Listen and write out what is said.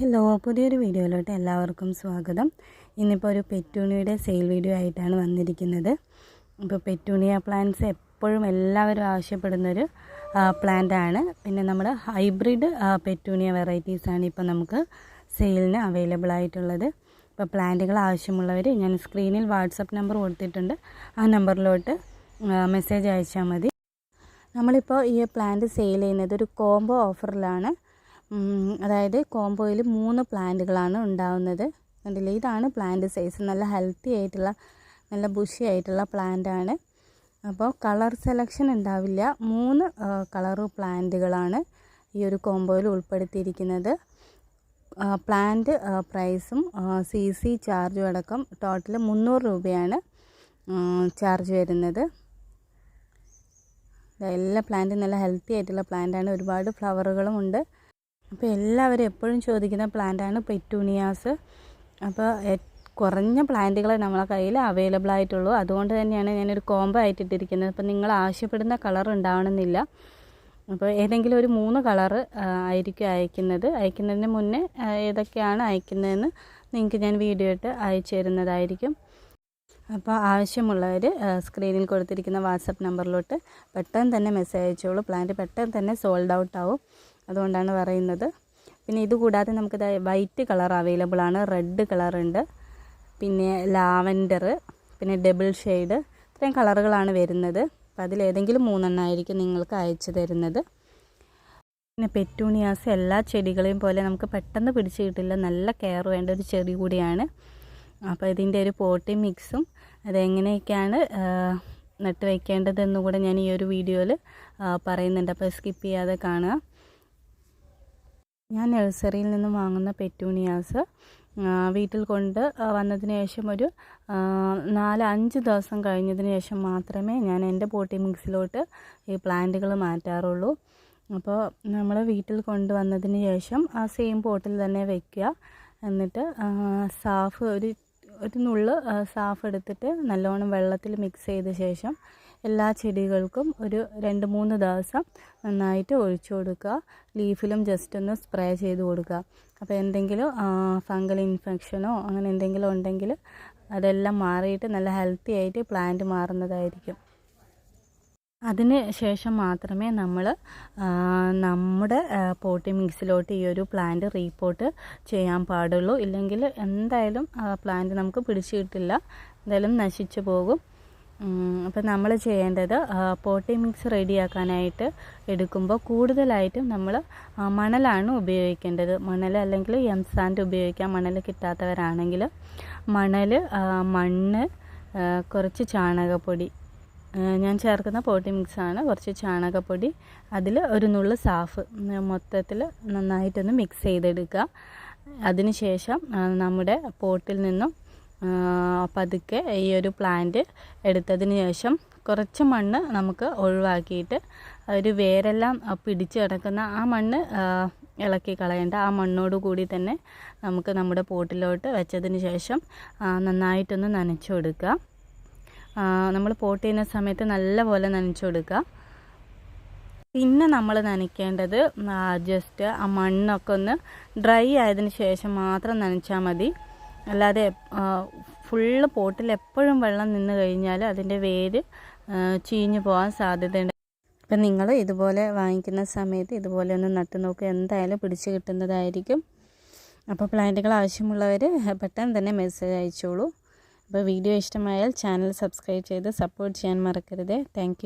Hello പുതിയൊരു വീഡിയോയിലോട്ട് എല്ലാവർക്കും സ്വാഗതം. ഇന്നിപ്പോൾ ഒരു പെറ്റൂണിയുടെ സെയിൽ വീഡിയോ ആയിട്ടാണ് വന്നിരിക്കുന്നത്. ഇപ്പോൾ പെറ്റൂണിയ പ്ലാന്റ്സ് എപ്പോഴും എല്ലാവരും ആവശ്യപ്പെടുന്നൊരു ആണ്. പിന്നെ നമ്മൾ ഹൈബ്രിഡ് പെറ്റൂണിയ വെറൈറ്റീസാണ് ഇപ്പോൾ നമുക്ക് സെയിലിന് അവൈലബിൾ ആയിട്ടുള്ളത്. ഇപ്പോൾ പ്ലാന്റുകൾ ആവശ്യമുള്ളവർ ഞാൻ സ്ക്രീനിൽ വാട്സപ്പ് നമ്പർ കൊടുത്തിട്ടുണ്ട്. ആ നമ്പറിലോട്ട് മെസ്സേജ് അയച്ചാൽ മതി. നമ്മളിപ്പോൾ ഈ പ്ലാന്റ് സെയിൽ ചെയ്യുന്നത് ഒരു കോംബോ ഓഫറിലാണ് അതായത് കോംബോയിൽ മൂന്ന് പ്ലാന്റുകളാണ് ഉണ്ടാവുന്നത്. കണ്ടില്ലേ? ഇതാണ് പ്ലാന്റ് സൈസ്. നല്ല ഹെൽത്തി ആയിട്ടുള്ള നല്ല ബുഷി ആയിട്ടുള്ള പ്ലാന്റ് ആണ് അപ്പോൾ കളർ സെലക്ഷൻ ഉണ്ടാവില്ല. മൂന്ന് കളർ പ്ലാന്റുകളാണ് ഈ ഒരു കോംബോയിൽ ഉൾപ്പെടുത്തിയിരിക്കുന്നത്. പ്ലാന്റ് പ്രൈസും സി സി ചാർജും അടക്കം ടോട്ടൽ മുന്നൂറ് രൂപയാണ് ചാർജ് വരുന്നത്. എല്ലാ പ്ലാന്റും നല്ല ഹെൽത്തി ആയിട്ടുള്ള പ്ലാന്റാണ്. ഒരുപാട് ഫ്ലവറുകളും ഉണ്ട്. അപ്പോൾ എല്ലാവരും എപ്പോഴും ചോദിക്കുന്ന പ്ലാന്റാണ് പെറ്റൂണിയാസ് അപ്പോൾ കുറഞ്ഞ പ്ലാന്റുകളെ നമ്മളെ കയ്യിൽ അവൈലബിൾ ആയിട്ടുള്ളൂ. അതുകൊണ്ട് തന്നെയാണ് ഞാനൊരു കോംബോ ആയിട്ടിട്ടിരിക്കുന്നത് അപ്പോൾ നിങ്ങൾ ആവശ്യപ്പെടുന്ന കളർ ഉണ്ടാവണമെന്നില്ല. അപ്പോൾ ഏതെങ്കിലും ഒരു മൂന്ന് കളർ ആയിരിക്കും അയക്കുന്നത്. അയക്കുന്നതിന് മുന്നേ ഏതൊക്കെയാണ് അയക്കുന്നതെന്ന് നിങ്ങൾക്ക് ഞാൻ വീഡിയോ ഇട്ട് അയച്ചു തരുന്നതായിരിക്കും. അപ്പോൾ ആവശ്യമുള്ളവർ സ്ക്രീനിൽ കൊടുത്തിരിക്കുന്ന വാട്സപ്പ് നമ്പറിലോട്ട് പെട്ടെന്ന് തന്നെ മെസ്സേജ് അയച്ചോളൂ. പ്ലാന്റ് പെട്ടെന്ന് തന്നെ സോൾഡ് ഔട്ട് ആവും. അതുകൊണ്ടാണ് പറയുന്നത്. പിന്നെ ഇതുകൂടാതെ നമുക്ക് വൈറ്റ് കളർ അവൈലബിൾ ആണ്. റെഡ് കളർ ഉണ്ട് പിന്നെ ലാവൻഡർ പിന്നെ ഡബിൾ ഷെയ്ഡ് ഇത്രയും കളറുകളാണ് വരുന്നത്. അപ്പോൾ അതിലേതെങ്കിലും മൂന്നെണ്ണമായിരിക്കും നിങ്ങൾക്ക് അയച്ചു തരുന്നത്. പിന്നെ പെറ്റൂണിയാസ് എല്ലാ ചെടികളെയും പോലെ നമുക്ക് പെട്ടെന്ന് പിടിച്ച് കിട്ടില്ല. നല്ല കെയർ വേണ്ട ഒരു ചെടി കൂടിയാണ്. അപ്പോൾ ഇതിന്റെ ഒരു പോട്ടി മിക്സും അതെങ്ങനെയൊക്കെയാണ് നട്ട് വയ്ക്കേണ്ടതെന്നും കൂടെ ഞാൻ ഈ ഒരു വീഡിയോയിൽ പറയുന്നുണ്ട്. അപ്പോൾ സ്കിപ്പ് ചെയ്യാതെ കാണുക. ഞാൻ നഴ്സറിയിൽ നിന്നും വാങ്ങുന്ന പെറ്റൂണിയാസ്. വീട്ടിൽ കൊണ്ട് വന്നതിന് ശേഷം ഒരു നാല് അഞ്ച് ദിവസം കഴിഞ്ഞതിന് ശേഷം മാത്രമേ ഞാൻ എന്റെ പോട്ടി മിക്സിലോട്ട് ഈ പ്ലാന്റുകൾ മാറ്റാറുള്ളൂ. അപ്പോൾ നമ്മൾ വീട്ടിൽ കൊണ്ടുവന്നതിന് ശേഷം ആ സെയിം പോട്ടിൽ തന്നെ വെക്കുക. എന്നിട്ട് സാഫ് ഒരു ഒരു നുള്ള് സാഫ് എടുത്തിട്ട് നല്ലോണം വെള്ളത്തിൽ മിക്സ് ചെയ്ത ശേഷം എല്ലാ ചെടികൾക്കും ഒരു രണ്ട് മൂന്ന് ദിവസം നന്നായിട്ട് ഒഴിച്ചു കൊടുക്കുക. ലീഫിലും ജസ്റ്റ് ഒന്ന് സ്പ്രേ ചെയ്ത് കൊടുക്കുക. അപ്പോൾ എന്തെങ്കിലും ഫംഗൽ ഇൻഫെക്ഷനോ അങ്ങനെ എന്തെങ്കിലും ഉണ്ടെങ്കിൽ അതെല്ലാം മാറിയിട്ട് നല്ല ഹെൽത്തി ആയിട്ട് പ്ലാന്റ് മാറുന്നതായിരിക്കും. അതിന് ശേഷം മാത്രമേ നമ്മൾ നമ്മുടെ പോട്ടി മിക്സിലോട്ട് ഈ ഒരു പ്ലാന്റ് റീപോർട്ട് ചെയ്യാൻ പാടുള്ളൂ. ഇല്ലെങ്കിൽ എന്തായാലും പ്ലാന്റ് നമുക്ക് പിടിച്ചു കിട്ടില്ല. എന്തായാലും നശിച്ചു പോകും. അപ്പോൾ നമ്മൾ ചെയ്യേണ്ടത് പോട്ടി മിക്സ് റെഡിയാക്കാനായിട്ട് എടുക്കുമ്പോൾ കൂടുതലായിട്ടും നമ്മൾ മണലാണ് ഉപയോഗിക്കേണ്ടത്. മണൽ അല്ലെങ്കിൽ എം സാൻഡ് ഉപയോഗിക്കാം. മണൽ കിട്ടാത്തവരാണെങ്കിൽ മണൽ മണ്ണ് കുറച്ച് ചാണകപ്പൊടി ഞാൻ ചേർക്കുന്ന പോട്ടി മിക്സാണ്. കുറച്ച് ചാണകപ്പൊടി അതിൽ ഒരു നുള്ളു സാഫ് മൊത്തത്തിൽ നന്നായിട്ടൊന്ന് മിക്സ് ചെയ്തെടുക്കുക. അതിനുശേഷം നമ്മുടെ പോട്ടിൽ നിന്നും പതുക്കെ ഈ ഒരു പ്ലാന്റ് എടുത്തതിന് ശേഷം കുറച്ച് മണ്ണ് നമുക്ക് ഒഴിവാക്കിയിട്ട് ഒരു വേരെല്ലാം പിടിച്ച് കിടക്കുന്ന ആ മണ്ണ് ഇളക്കി കളയേണ്ട ആ മണ്ണോട് കൂടി തന്നെ നമുക്ക് നമ്മുടെ പോട്ടിലോട്ട് വെച്ചതിന് ശേഷം നന്നായിട്ടൊന്ന് നനച്ചു കൊടുക്കുക. നമ്മൾ പോട്ട് ചെയ്യുന്ന സമയത്ത് നല്ലപോലെ നനച്ചു കൊടുക്കുക. പിന്നെ നമ്മൾ നനയ്ക്കേണ്ടത് ജസ്റ്റ് ആ മണ്ണൊക്കെ ഒന്ന് ഡ്രൈ ആയതിന് ശേഷം മാത്രം നനച്ചാൽ മതി. അല്ലാതെ ഫുള്ള് പോട്ടിൽ എപ്പോഴും വെള്ളം നിന്ന് കഴിഞ്ഞാൽ അതിന്റെ വേര് ചീഞ്ഞു പോകാൻ സാധ്യതയുണ്ട്. അപ്പം നിങ്ങൾ ഇതുപോലെ വാങ്ങിക്കുന്ന സമയത്ത് ഇതുപോലെ ഒന്ന് നട്ടു നോക്കുക എന്തായാലും പിടിച്ച് കിട്ടുന്നതായിരിക്കും. അപ്പോൾ പ്ലാന്റുകൾ ആവശ്യമുള്ളവർ പെട്ടെന്ന് തന്നെ മെസ്സേജ് അയച്ചോളൂ. അപ്പോൾ വീഡിയോ ഇഷ്ടമായാൽ ചാനൽ സബ്സ്ക്രൈബ് ചെയ്ത് സപ്പോർട്ട് ചെയ്യാൻ മറക്കരുത്. താങ്ക്